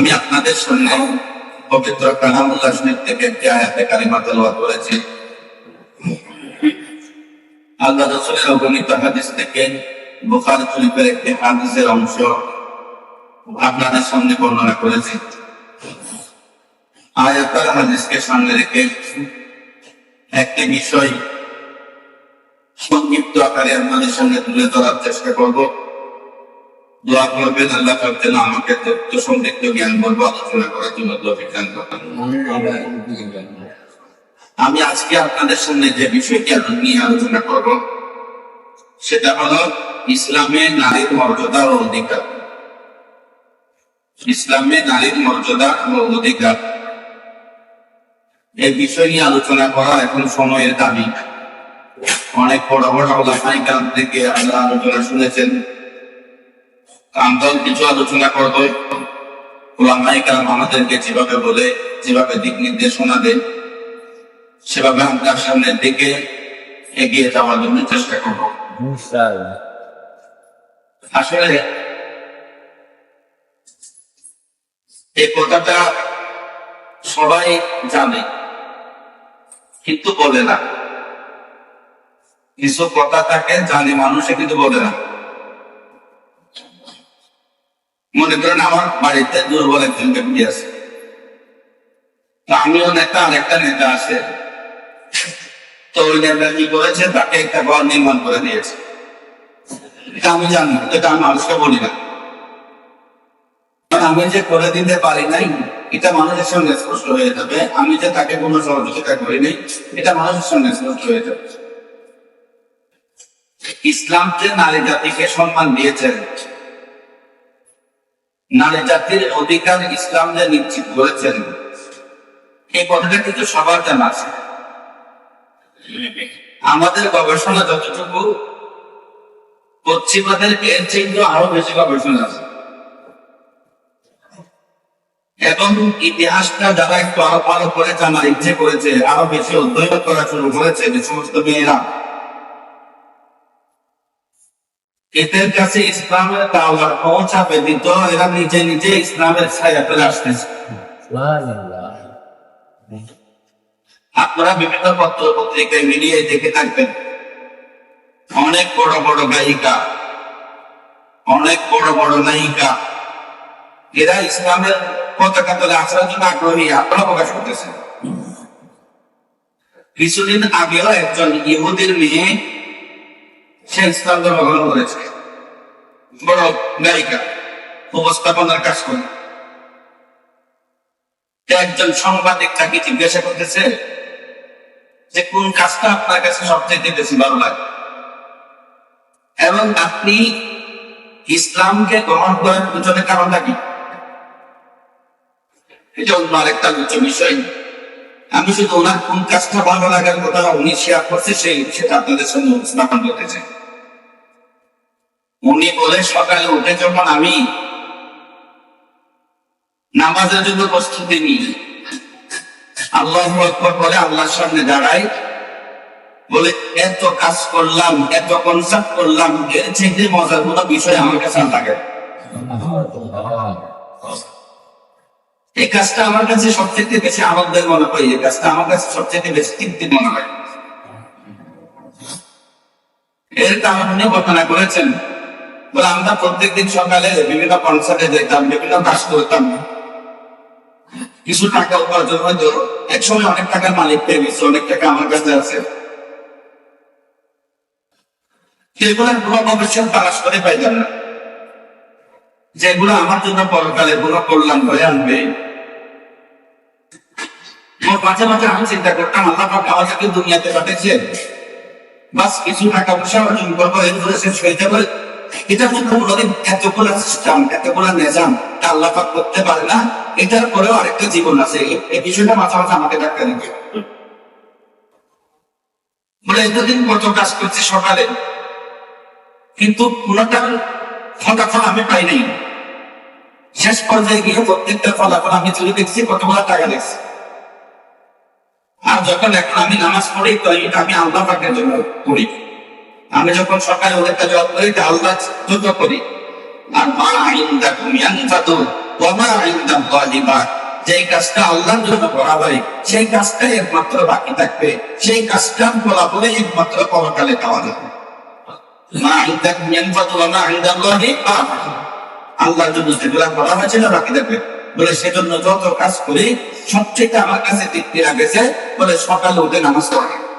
আমি আপনাদের সামনে পবিত্র কালামুল্লাহ শরীফ থেকে একটি আয়াতে কালিমা তেলাওয়াত করেছি। আল্লাহ রসুলের অগণিত হাদিস থেকে বুখারী শরীফের একটি হাদিসের অংশ আপনাদের সামনে বর্ণনা করেছি। আয়াতার হাদিসকে সামনে রেখে একটি বিষয় সংক্ষিপ্ত আকারে আপনাদের সামনে তুলে ধরার চেষ্টা করব। দোয়া করবেন, আল্লাহ পাক আমাকে তথ্য সমৃদ্ধ জ্ঞান বলব, আলোচনা করার জন্য করেন আমি আজকে আপনাদের সামনে যে বিষয়টি নিয়ে আলোচনা করব, সেটা হলো ইসলামে নারীর মর্যাদা ও অধিকার। ইসলামে নারীর মর্যাদা ও অধিকার। এই বিষয় নিয়ে আলোচনা করা এখন সময়ের দাবি। অনেক বড় বড় থেকে আমরা আলোচনা শুনেছেন। আমরাও কিছু আলোচনা করব। ওলামাই কালাম আমাদেরকে যেভাবে বলে যেভাবে দিক নির্দেশনা দেন সেভাবে আমরা সামনের দিকে এগিয়ে যাওয়ার জন্য চেষ্টা করব। আসলে এই কথাটা সবাই জানে কিন্তু বলে না। কিছু কথা থাকে জানে মানুষে কিন্তু বলে না। মনে করেন আমার বাড়িতে দুর্বল একজন ব্যক্তি আছে। আমিও নেতা, আর একটা নেতা আছে। তো ওই নেতা কি করেছে? তাকে একটা ঘর নির্মাণ করে দিয়েছে। আমি জানি, এটা আমি মানুষকে বলি না। আমি যে করে দিতে পারি নাই, এটা মানুষের সঙ্গে স্পষ্ট হয়ে যাবে। আমি যে তাকে কোনো সহযোগিতা করি নাই, এটা মানুষের সঙ্গে স্পষ্ট হয়ে যাবে। ইসলাম যে নারী জাতিকে সম্মান দিয়েছেন নারী জাতির অধিকার ইসলাম যে নিশ্চিত করেছেন, এই কথাটা কিন্তু সবার জানা আছে। আমাদের গবেষণা যতটুকু, পশ্চিমাদের এর চেয়ে আরও বেশি গবেষণা আছে। এবং ইতিহাসটা যারা একটু আরও ভালো করে জানার ইচ্ছে করেছে, আরও বেশি অধ্যয়ন করা শুরু করেছে যে সমস্ত মেয়েরা এদের কাছে ইসলামের দাওয়াত পৌঁছাবে দিত এরা নিজে নিজে ইসলামের ছায়া ফেলে আসতেছে। আপনারা বিভিন্ন পত্র পত্রিকায় মিলিয়ে দেখে থাকবেন। অনেক বড় বড় গায়িকা, অনেক বড় বড় নায়িকা, এরা ইসলামের পতাকা তলে আসার জন্য আগ্রহী, আপনারা প্রকাশ করতেছে কিছুদিন আগেও একজন ইহুদির মেয়ে সে ধর্ম গ্রহণ করেছে বড় গায়িকা উপস্থাপনার কাজ করে। একজন সাংবাদিক তাকে জিজ্ঞাসা করতেছে যে, কোন কাজটা আপনার কাছে সবচেয়ে বেশি ভালো লাগে? এবং আপনি ইসলামকে গ্রহণ করার পিছনে কারণটা কি? এটা অন্য আরেকটা উচ্চ বিষয়। আমি শুধু ওনার কোন কাজটা ভালো লাগার কথা উনি শেয়ার করছে, সেই সেটা আপনাদের সঙ্গে স্থাপন করতে চাই। উনি বলে সকালে উঠে যখন আমি নামাজের জন্য প্রস্তুতি নিই, আল্লাহ আকবর বলে আল্লাহর সামনে দাঁড়াই, বলে, এত কাজ করলাম, এত কনসার্ট করলাম এর থেকে মজার কোনো বিষয় আমার কাছে লাগে এই কাজটা আমার কাছে সবচেয়ে বেশি আনন্দের মনে হয়, এই কাজটা আমার কাছে সবচেয়ে বেশি তৃপ্তির মনে হয়। এর কারণ ঘটনা করেছেন বলে আমরা প্রত্যেকদিন সকালে বিভিন্ন কনসার্টে যেতাম, বিভিন্ন কাজ করতাম। কিছু টাকা উপার্জন হয়তো এক সময় অনেক টাকার মালিক পেয়ে গেছে, অনেক টাকা আমার কাছে আছে। করে না। যেগুলো আমার জন্য পরকালে কোনো কল্যাণ করে আনবে। মাঝে মাঝে আমি চিন্তা করতাম, আল্লাহ পাক দুনিয়াতে পাঠিয়েছে বাস কিছু টাকা পয়সা অর্জন করব এগুলো শেষ হয়ে যাবে। এটা কিন্তু কোনোদিন এতগুলো সিস্টেম এতগুলো নিজাম, তা আল্লাহ পাক করতে পারে না। এটার পরেও আরেকটা জীবন আছে। এই- বিষয়টা মাথা মাথা আমাকে ডাক্তার দিবে এতদিন কত কাজ করছি সকালে, কিন্তু ফলাফল আমি পাই নাই। শেষ পর্যায়ে গিয়ে প্রত্যেকটা ফলাফল আমি চলে দেখছি টাকা দেখছি। আর যখন এখন আমি নামাজ পড়ি, তো এটা আমি আল্লাহ পাকের জন্য পড়ি আমি যখন সকালে ওদেরটা জব করি তা আল্লাহ জন্য করি। আর মা আইন্দা তুমি আনফাতু ওমা ইনদাম গালিবা। যেই কাজটা আল্লাহর জন্য করা হয়, সেই কাজটাই একমাত্র বাকি থাকবে। সেই বলে একমাত্র পরকালে পাওয়া যাবে। বলে, সেজন্য যত কাজ করি, সবচেয়ে আমার কাছে তৃপ্তি লাগেছে বলে সকালে উঠে নামাজ পড়া।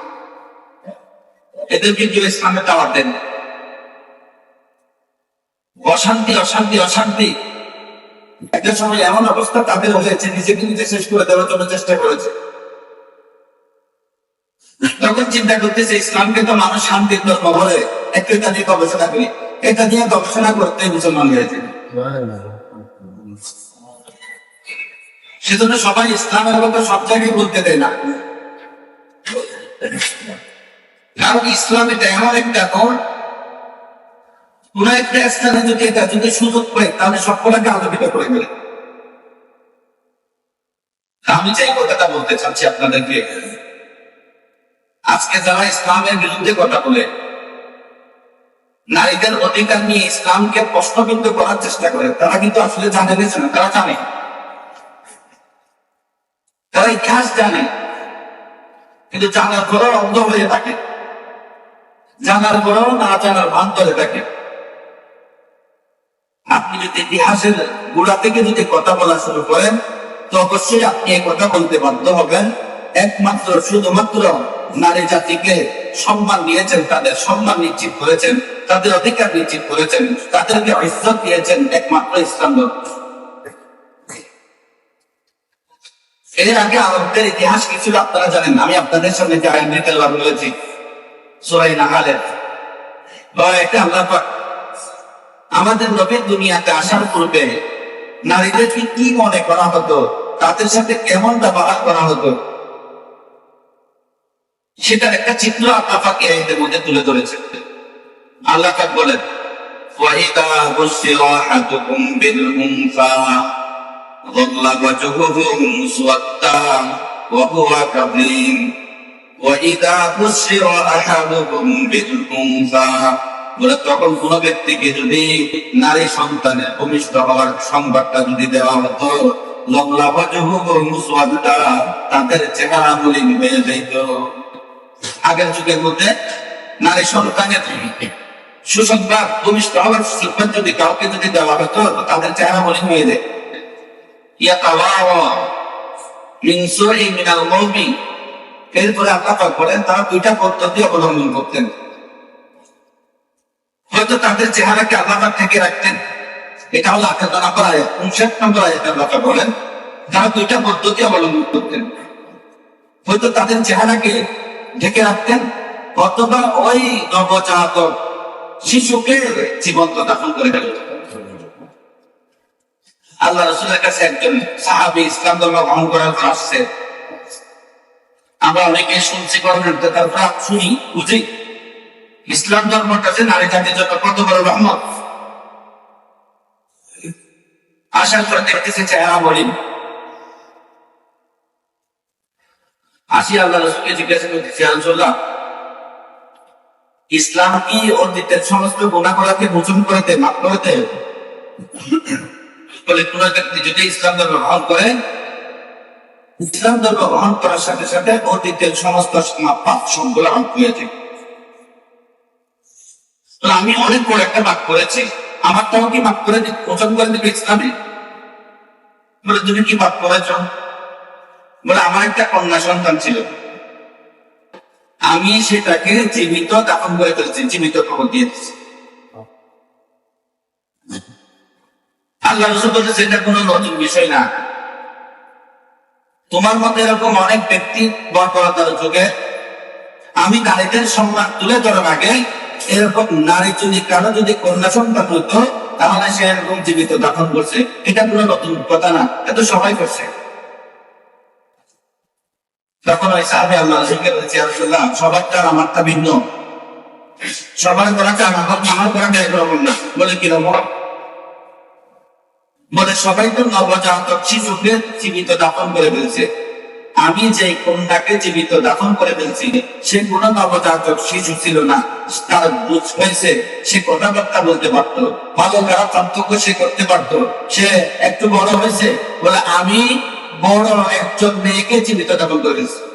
এদেরকে কেউ ইসলামে দাওয়াত দেন অশান্তি অশান্তি অশান্তি। একটা সময় এমন অবস্থা তাদের হয়েছে, নিজেকে নিজে শেষ করে দেওয়ার জন্য চেষ্টা করেছে। তখন চিন্তা করতেছে, ইসলামকে তো মানুষ শান্তির ধর্ম বলে একটু এটা নিয়ে গবেষণা করি। এটা নিয়ে গবেষণা করতে মুসলমান হয়েছে। সেজন্য সবাই ইসলামের কথা সব জায়গায় বলতে দেয় না। কারণ ইসলাম এটা এমন একটা কোন কোন একটা স্থানে যদি এটা যদি সুযোগ তাহলে সবকটাকে আলোকিত করে ফেলে। আমি যে কথাটা বলতে চাচ্ছি আপনাদেরকে, আজকে যারা ইসলামের বিরুদ্ধে কথা বলে, নারীদের অধিকার নিয়ে ইসলামকে প্রশ্নবিদ্ধ করার চেষ্টা করে, তারা কিন্তু আসলে জানে না, তারা জানে। তারা ইতিহাস জানে, কিন্তু জানার পরেও অন্ধ হয়ে থাকে। জানার পরেও না জানার ভান করে থাকে আপনি যদি ইতিহাসের গোড়া থেকে যদি কথা বলা শুরু করেন, তো অবশ্যই আপনি কথা বলতে বাধ্য হবেন। একমাত্র, শুধুমাত্র নারী জাতিকে সম্মান দিয়েছেন, তাদের সম্মান নিশ্চিত করেছেন, তাদের অধিকার নিশ্চিত করেছেন, তাদেরকে ইজ্জত দিয়েছেন একমাত্র ইসলাম এর আগে আরবদের ইতিহাস কিছু আপনারা জানেন? আমি আপনাদের সামনে যে আইন নিতে বলেছি। সোরাই নাহালের বা একটা আল্লাহ পাক আমাদের নবীর দুনিয়াতে আসার পূর্বে নারীদেরকে কি মনে করা হতো তাদের সাথে কেমন ব্যবহার করা হতো সেটার একটা চিত্র আপনাকে এদের মধ্যে তুলে ধরেছে আল্লাহ পাক বলেন وَإِذَا بُشِّرَ أَحَدُكُم بِالْأُنثَىٰ ظل وجهه مسودا وهو كظيم وإذا بشر أحدكم بالأنثى বলে তখন কোন ব্যক্তিকে যদি নারী সন্তানের ভূমিষ্ঠ হওয়ার সংবাদটা যদি দেওয়া হতো লগ্লা বজহু মুসওয়াদা তাদের চেহারা মলিন হয়ে যাইত আগের যুগের মধ্যে নারী সন্তানের সুসংবাদ ভূমিষ্ঠ হওয়ার সংবাদ যদি কাউকে যদি দেওয়া হতো তো তাদের চেহারা মলিন হয়ে যায় ইয়াতাওয়াওয়া মিন সুই মিনাল মাউমি এরপরে আল্লাহ বলেন, তারা দুইটা পদ্ধতি অবলম্বন করতেন। হয়তো তাদের চেহারাকে আল্লাহ থেকে রাখতেন। এটা হলো আঠারো নম্বর আয়াত, উনষাট নম্বর আয়াত আল্লাহ বলেন, তারা দুইটা পদ্ধতি অবলম্বন করতেন। হয়তো তাদের চেহারাকে ঢেকে রাখতেন, অথবা ওই নবজাতক শিশুকে জীবন্ত দাফন করে ফেলতেন। আল্লাহ রসুলের কাছে একজন সাহাবি ইসলাম ধর্ম গ্রহণ করার পর আসছে। আমরা অনেকে শুনছি শুনি, বুঝি? ইসলাম ধর্মটা যে নারী জাতির জন্য কত বড় রহমত। আসার পর দেখতেছে চেহারা বলি। আসি আল্লাহ রসুলকে জিজ্ঞাসা করতেছি আলসুল্লাহ ইসলাম কি অতীতের সমস্ত গুণাগুলাকে মোচন করে দেয়, মাফ করে দেয়? বলে কোন ব্যক্তি যদি ইসলাম ধর্ম গ্রহণ করে ইসলাম ধর্ম গ্রহণ করার সাথে সাথে অতীতের সমস্ত পাপ সবগুলো হয়ে যায়। তো আমি অনেক বড় একটা বাক করেছি। আমারটাও কি মাফ করে প্রচার করে দিবে ইসলামে বলে, তুমি কি বাক করেছ? বলে, আমার একটা কন্যা সন্তান ছিল। আমি সেটাকে জীবিত দাফন করে ফেলেছি, জীবিত খবর দিয়ে দিচ্ছি আল্লাহ রসুল বলছে, সেটা কোনো নতুন বিষয় না। তোমার মধ্যে এরকম অনেক ব্যক্তি বরকরতার যুগে। আমি নারীদের সম্মান তুলে ধরার আগে এরকম নারী যদি কারও যদি কন্যা সন্তান হতো, তাহলে সে এরকম জীবিত দাফন করছে। এটা কোনো নতুন কথা না, এটা সবাই করছে। তখন ওই সাহাবে আল্লাহ রসুলকে সবারটা আর আমারটা ভিন্ন। সবার করাটা আমার আমার করাটা একরকম না। বলে কীরকম বলে, সবাই তো নবজাতক শিশুকে জীবিত দাপন করে ফেলছে। আমি যে কন্যাকে জীবিত দাফন করে ফেলছি, সে কোনো নবজাতক শিশু ছিল না। তার বুঝ হয়েছে, সে কথাবার্তা বলতে পারতো। ভালো খারাপ পার্থক্য সে করতে পারতো। সে একটু বড় হয়েছে। বলে, আমি বড় একজন মেয়েকে জীবিত দাফন করেছি